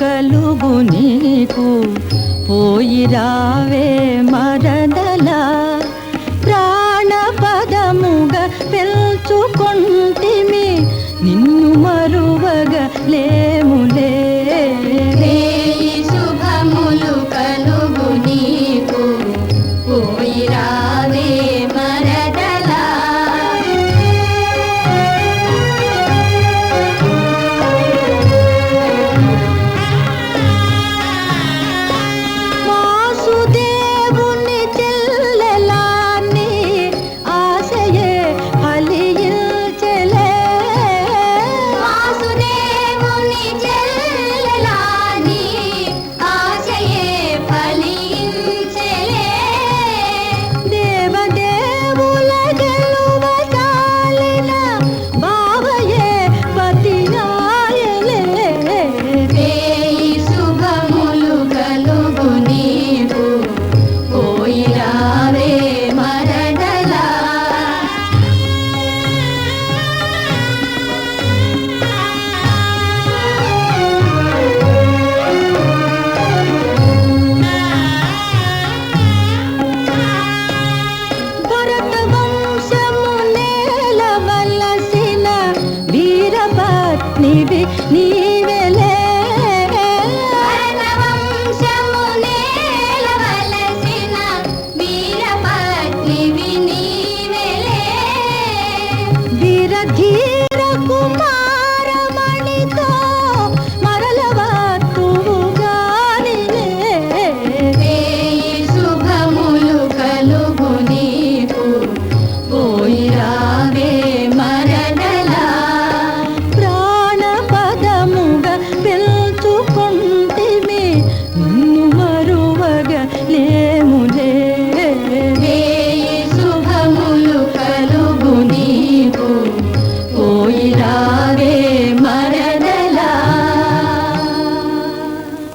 కలుగు నీకు. పోయిరావే మర நிவி நீ